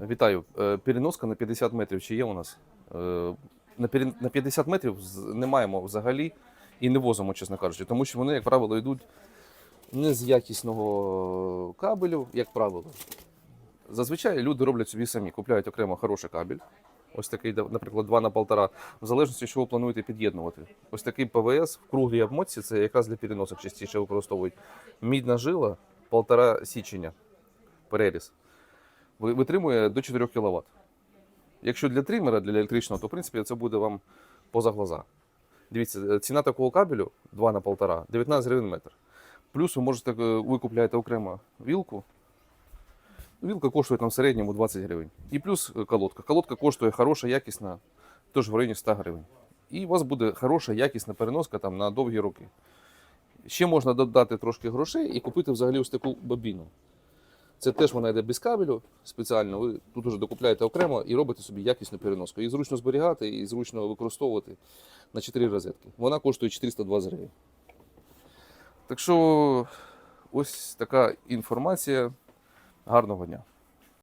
Вітаю. Е, Переноска на 50 метрів чи є у нас? Е, На 50 метрів не маємо взагалі і не возимо, чесно кажучи, тому що вони, як правило, йдуть не з якісного кабелю, як правило. Зазвичай люди роблять собі самі, купляють окремо хороший кабель. Ось такий, наприклад, 2 на 1,5, в залежності, що ви плануєте під'єднувати. Ось такий ПВС в круглій обмотці, це якраз для переносок частіше використовують. Мідна жила, 1,5 січення, переріз витримує до 4 кВт. Якщо для тримера, для електричного, то в принципі це буде вам поза глаза. Дивіться, е, ціна такого кабелю 2 на 1,5 19 гривень метр. Плюс ви можете, е, ви купляєте окремо вілку. Вілка коштує там в середньому 20 гривень. І плюс е, колодка. Колодка коштує хороша, якісна, теж в районі 100 гривень. І у вас буде хороша, якісна переноска там, на довгі роки. Ще можна додати трошки грошей і купити взагалі ось таку бобіну. Це теж вона йде без кабелю спеціально. Ви тут уже докупляєте окремо і робите собі якісну переноску. І зручно зберігати, і зручно використовувати на 4 розетки. Вона коштує 420 гривень. Так що ось така інформація. Гарного дня.